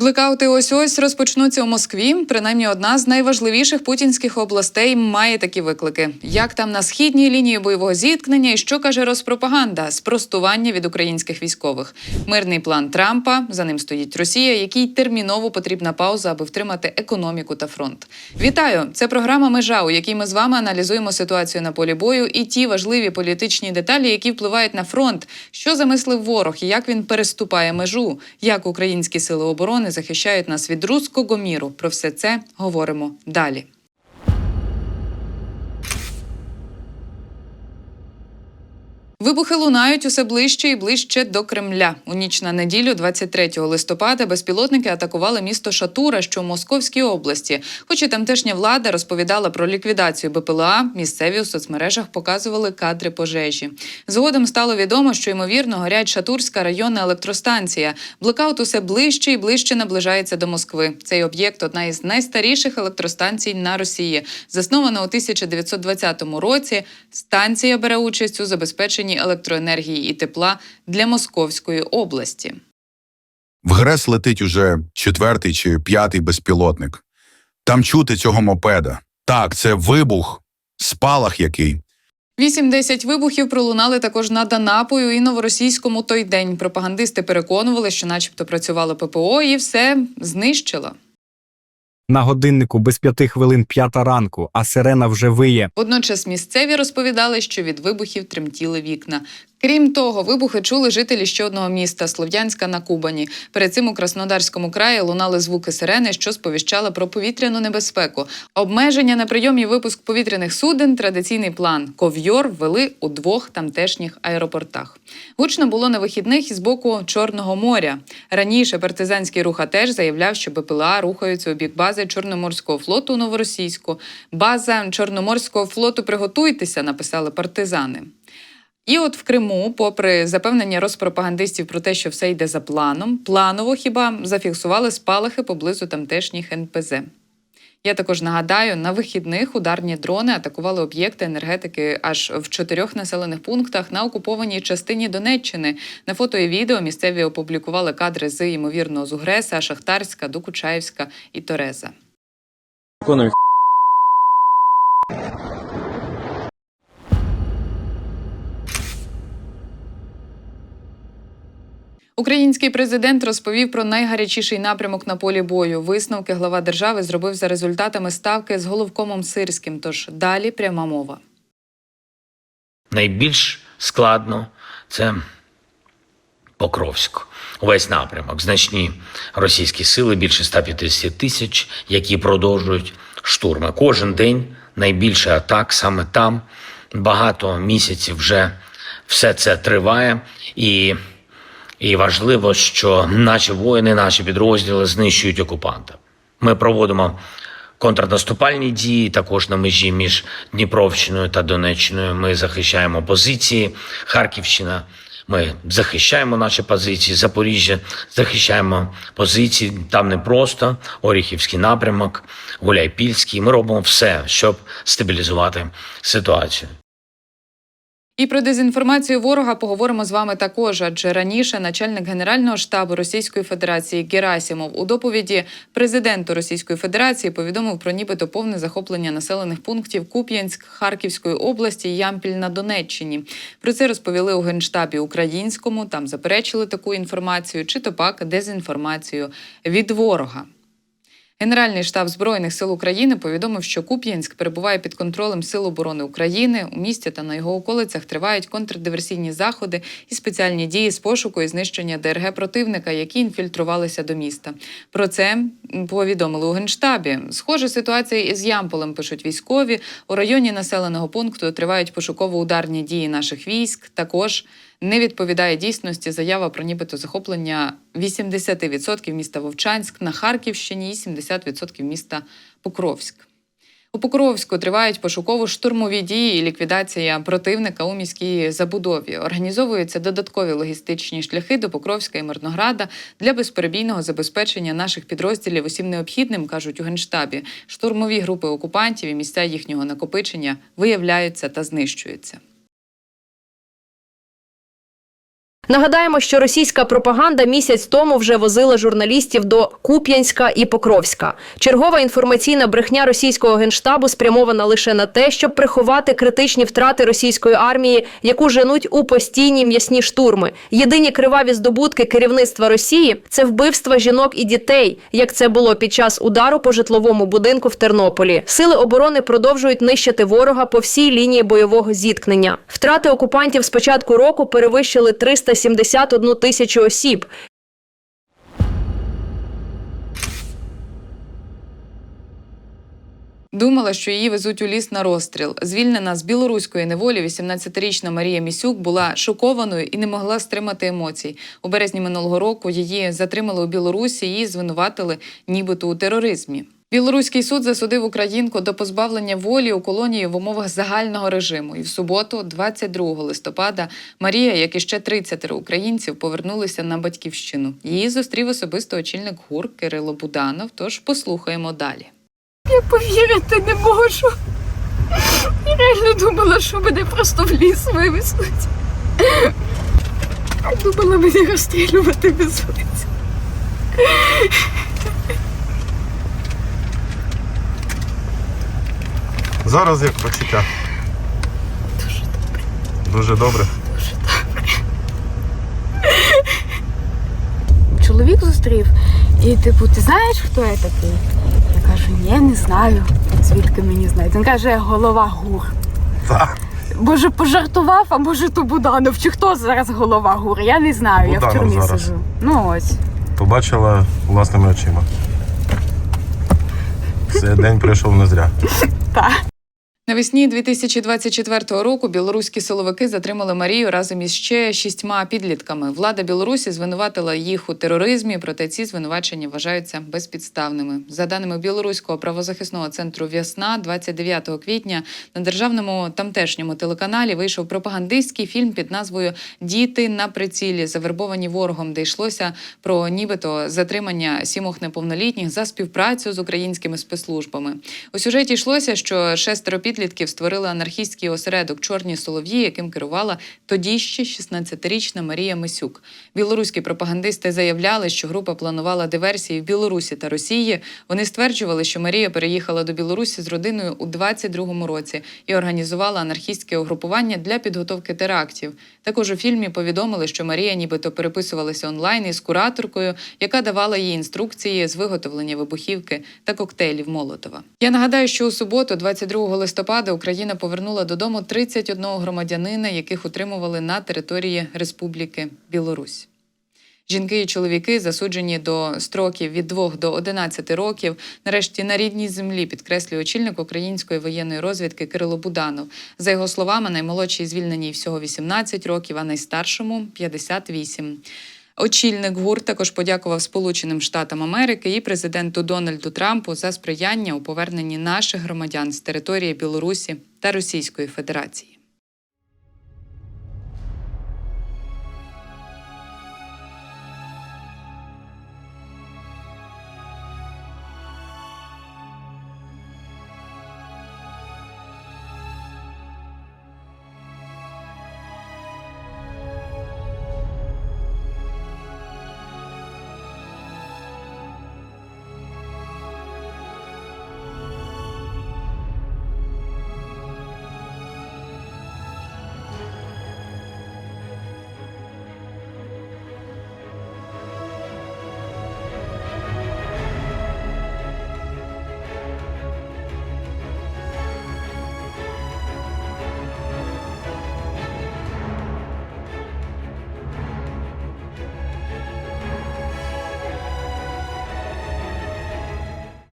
Блекаути ось ось розпочнуться у Москві. Принаймні, одна з найважливіших путінських областей має такі виклики. Як там на східній лінії бойового зіткнення, і що каже Роспропаганда? Спростування від українських військових. Мирний план Трампа. За ним стоїть Росія, якій терміново потрібна пауза, аби втримати економіку та фронт. Вітаю! Це програма Межа, у якій ми з вами аналізуємо ситуацію на полі бою і ті важливі політичні деталі, які впливають на фронт. Що замислив ворог і як він переступає межу, як українські сили оборони захищають нас від руського міру. Про все це говоримо далі. Вибухи лунають усе ближче і ближче до Кремля. У ніч на неділю, 23 листопада, безпілотники атакували місто Шатура, що в Московській області. Хоч і тамтешня влада розповідала про ліквідацію БПЛА, місцеві у соцмережах показували кадри пожежі. Згодом стало відомо, що ймовірно горять Шатурська районна електростанція. Блекаут усе ближче і ближче наближається до Москви. Цей об'єкт одна із найстаріших електростанцій на Росії. Заснована у 1920 році. Станція бере участь у забезпеченні електроенергії і тепла для Московської області. В ГРЕС летить уже четвертий чи п'ятий безпілотник. Там чути цього мопеда. Так, це вибух, спалах який. 8-10 вибухів пролунали також над Анапою і новоросійському той день. Пропагандисти переконували, що, начебто, працювало ППО, і все знищило. На годиннику без п'яти хвилин п'ята ранку, а сирена вже виє. Водночас місцеві розповідали, що від вибухів тремтіли вікна. Крім того, вибухи чули жителі ще одного міста Слов'янська на Кубані. Перед цим у Краснодарському краї лунали звуки сирени, що сповіщали про повітряну небезпеку. Обмеження на прийом і випуск повітряних суден, традиційний план ковйор ввели у двох тамтешніх аеропортах. Гучно було на вихідних із боку Чорного моря. Раніше партизанський рух теж заявляв, що БПЛА рухаються у бік бази Чорноморського флоту у Новоросійську. База Чорноморського флоту приготуйтеся, написали партизани. І от в Криму, попри запевнення розпропагандистів про те, що все йде за планом, планово хіба зафіксували спалахи поблизу тамтешніх НПЗ. Я також нагадаю, на вихідних ударні дрони атакували об'єкти енергетики аж в чотирьох населених пунктах на окупованій частині Донеччини. На фото і відео місцеві опублікували кадри з ймовірно з Угреса, Шахтарська, Докучаївська і Тореза. Виконуй Український президент розповів про найгарячіший напрямок на полі бою. Висновки глава держави зробив за результатами ставки з головкомом Сирським. Тож далі пряма мова. найбільш складно це Покровськ. Увесь напрямок. Значні російські сили, більше 150 тисяч, які продовжують штурми. Кожен день найбільше атак саме там. Багато місяців вже все це триває. І, і важливо, що наші воїни, наші підрозділи знищують окупанта. Ми проводимо контрнаступальні дії також на межі між Дніпровщиною та Донеччиною. Ми захищаємо позиції. Харківщина. Ми захищаємо наші позиції. Запоріжжя захищаємо позиції. Там не просто Оріхівський напрямок, Гуляйпільський. Ми робимо все, щоб стабілізувати ситуацію. І про дезінформацію ворога поговоримо з вами також. Адже раніше начальник генерального штабу Російської Федерації Герасімов у доповіді президенту Російської Федерації повідомив про нібито повне захоплення населених пунктів Куп'янськ Харківської області Ямпіль на Донеччині. Про це розповіли у генштабі українському. Там заперечили таку інформацію, чи то пак дезінформацію від ворога. Генеральний штаб Збройних сил України повідомив, що Куп'янськ перебуває під контролем Сил оборони України. У місті та на його околицях тривають контрдиверсійні заходи і спеціальні дії з пошуку і знищення ДРГ противника, які інфільтрувалися до міста. Про це повідомили у генштабі. Схожа ситуація із Ямполем пишуть військові. У районі населеного пункту тривають пошуково-ударні дії наших військ. Також не відповідає дійсності заява про нібито захоплення 80% міста Вовчанськ на Харківщині і 70% міста Покровськ. У Покровську тривають пошуково-штурмові дії і ліквідація противника у міській забудові. Організовуються додаткові логістичні шляхи до Покровська і Мирнограда для безперебійного забезпечення наших підрозділів усім необхідним, кажуть у генштабі. Штурмові групи окупантів і місця їхнього накопичення виявляються та знищуються. Нагадаємо, що російська пропаганда місяць тому вже возила журналістів до Куп'янська і Покровська. Чергова інформаційна брехня російського генштабу спрямована лише на те, щоб приховати критичні втрати російської армії, яку женуть у постійні м'ясні штурми. Єдині криваві здобутки керівництва Росії це вбивства жінок і дітей, як це було під час удару по житловому будинку в Тернополі. Сили оборони продовжують нищити ворога по всій лінії бойового зіткнення. Втрати окупантів з початку року перевищили 371 тисячу осіб. Думала, що її везуть у ліс на розстріл. Звільнена з білоруської неволі 18-річна Марія Місюк була шокованою і не могла стримати емоцій. У березні минулого року її затримали у Білорусі і звинуватили нібито у тероризмі. Білоруський суд засудив українку до позбавлення волі у колонії в умовах загального режиму. І в суботу, 22 листопада, Марія, як і ще 30 українців, повернулися на батьківщину. Її зустрів особисто очільник ГУР Кирило Буданов. Тож послухаємо далі. Я повірити не можу. Я реально думала, що мене просто в ліс вивезуть. Думала, мене розстрілювати везуть. Зараз як почуття? Дуже добре. Дуже добре. Дуже добре. Чоловік зустрів, і типу, ти знаєш, хто я такий? Я кажу, ні, не знаю. Звідки мені знають? Він каже, голова гур. Так. Може, пожартував, а може то Буданов. Чи хто зараз голова гур? Я не знаю, я в тюрмі зараз. сижу. Ну ось. Побачила власними очима. Цей день пройшов не зря. Так. Навесні 2024 року білоруські силовики затримали Марію разом із ще шістьма підлітками. Влада Білорусі звинуватила їх у тероризмі, проте ці звинувачення вважаються безпідставними. За даними білоруського правозахисного центру В'ясна, 29 квітня на державному тамтешньому телеканалі вийшов пропагандистський фільм під назвою Діти на прицілі, завербовані ворогом, де йшлося про нібито затримання сімох неповнолітніх за співпрацю з українськими спецслужбами. У сюжеті йшлося, що шестеро підлітків створили анархістський осередок Чорні солов'ї, яким керувала тоді ще 16-річна Марія Мисюк. Білоруські пропагандисти заявляли, що група планувала диверсії в Білорусі та Росії. Вони стверджували, що Марія переїхала до Білорусі з родиною у 22-му році і організувала анархістське угрупування для підготовки терактів. Також у фільмі повідомили, що Марія нібито переписувалася онлайн із кураторкою, яка давала їй інструкції з виготовлення вибухівки та коктейлів Молотова. Я нагадаю, що у суботу, 22 листопада, Україна повернула додому 31 громадянина, яких утримували на території Республіки Білорусь. Жінки і чоловіки, засуджені до строків від 2 до 11 років, нарешті на рідній землі, підкреслює очільник української воєнної розвідки Кирило Буданов. За його словами, наймолодшій звільненій всього 18 років, а найстаршому 58. Очільник ГУР також подякував Сполученим Штатам Америки і президенту Дональду Трампу за сприяння у поверненні наших громадян з території Білорусі та Російської Федерації.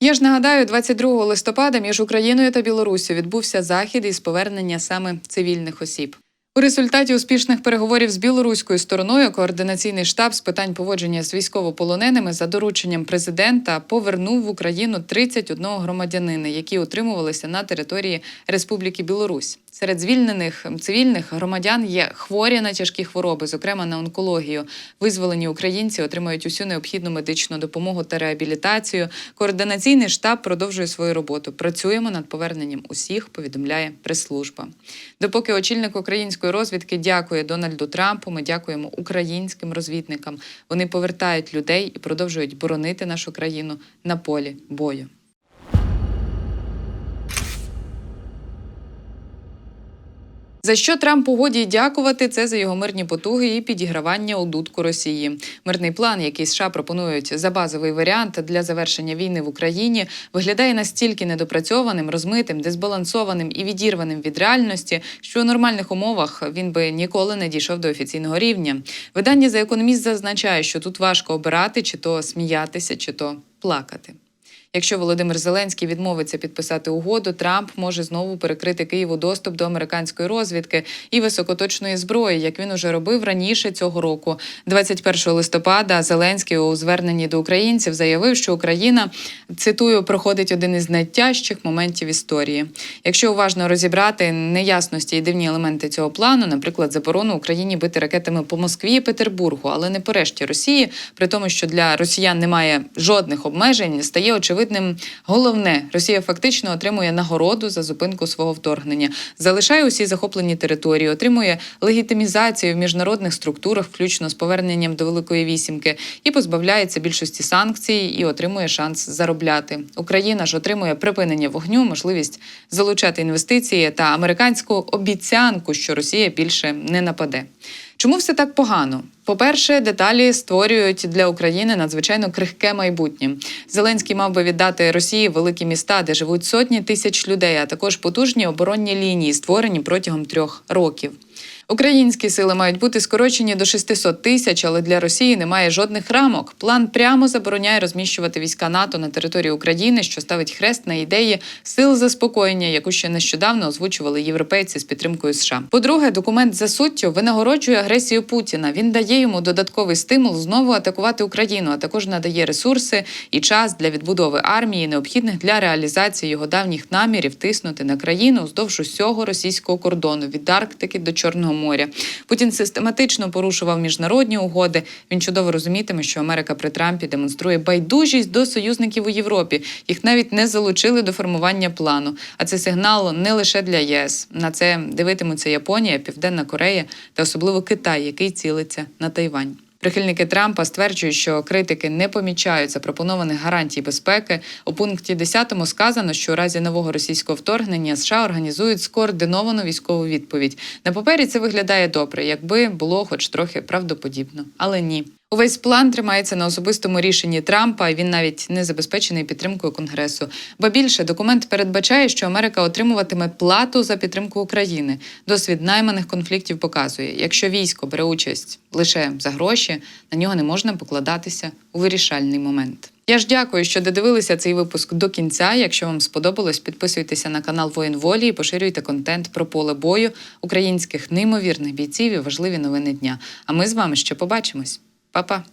Я ж нагадаю, 22 листопада між Україною та Білоруссю відбувся захід із повернення саме цивільних осіб. У результаті успішних переговорів з білоруською стороною координаційний штаб з питань поводження з військовополоненими за дорученням президента повернув в Україну 31 громадянина, які утримувалися на території Республіки Білорусь. Серед звільнених цивільних громадян є хворі на тяжкі хвороби, зокрема на онкологію. Визволені українці отримають усю необхідну медичну допомогу та реабілітацію. Координаційний штаб продовжує свою роботу. Працюємо над поверненням усіх, повідомляє прес-служба. Допоки очільник української російської розвідки дякує Дональду Трампу. Ми дякуємо українським розвідникам. Вони повертають людей і продовжують боронити нашу країну на полі бою. За що Трампу годі дякувати, це за його мирні потуги і підігравання у дудку Росії. Мирний план, який США пропонують за базовий варіант для завершення війни в Україні, виглядає настільки недопрацьованим, розмитим, дезбалансованим і відірваним від реальності, що у нормальних умовах він би ніколи не дійшов до офіційного рівня. Видання за економіст зазначає, що тут важко обирати, чи то сміятися, чи то плакати. Якщо Володимир Зеленський відмовиться підписати угоду, Трамп може знову перекрити Києву доступ до американської розвідки і високоточної зброї, як він уже робив раніше цього року. 21 листопада Зеленський у зверненні до українців заявив, що Україна цитую проходить один із найтяжчих моментів історії. Якщо уважно розібрати неясності і дивні елементи цього плану, наприклад, заборону Україні бити ракетами по Москві і Петербургу, але не по решті Росії, при тому, що для росіян немає жодних обмежень, стає очевидним головне: Росія фактично отримує нагороду за зупинку свого вторгнення, залишає усі захоплені території, отримує легітимізацію в міжнародних структурах, включно з поверненням до Великої вісімки, і позбавляється більшості санкцій і отримує шанс заробляти. Україна ж отримує припинення вогню, можливість залучати інвестиції та американську обіцянку, що Росія більше не нападе. Чому все так погано? По-перше, деталі створюють для України надзвичайно крихке майбутнє. Зеленський мав би віддати Росії великі міста, де живуть сотні тисяч людей, а також потужні оборонні лінії, створені протягом трьох років. Українські сили мають бути скорочені до 600 тисяч, але для Росії немає жодних рамок. План прямо забороняє розміщувати війська НАТО на території України, що ставить хрест на ідеї сил заспокоєння, яку ще нещодавно озвучували європейці з підтримкою США. По-друге, документ за суттю винагороджує агресію Путіна. Він дає йому додатковий стимул знову атакувати Україну, а також надає ресурси і час для відбудови армії, необхідних для реалізації його давніх намірів тиснути на країну вздовж усього російського кордону від Арктики до Чорного моря. Путін систематично порушував міжнародні угоди. Він чудово розумітиме, що Америка при Трампі демонструє байдужість до союзників у Європі. Їх навіть не залучили до формування плану. А це сигнал не лише для ЄС. На це дивитимуться Японія, Південна Корея та особливо Китай, який цілиться на Тайвань. Прихильники Трампа стверджують, що критики не помічають запропонованих гарантій безпеки. У пункті 10 сказано, що у разі нового російського вторгнення США організують скоординовану військову відповідь. На папері це виглядає добре, якби було хоч трохи правдоподібно, але ні. Увесь план тримається на особистому рішенні Трампа, він навіть не забезпечений підтримкою Конгресу. Ба більше документ передбачає, що Америка отримуватиме плату за підтримку України. Досвід найманих конфліктів показує, якщо військо бере участь лише за гроші, на нього не можна покладатися у вирішальний момент. Я ж дякую, що додивилися цей випуск до кінця. Якщо вам сподобалось, підписуйтеся на канал Воїн Волі і поширюйте контент про поле бою українських неймовірних бійців і важливі новини дня. А ми з вами ще побачимось. Papá.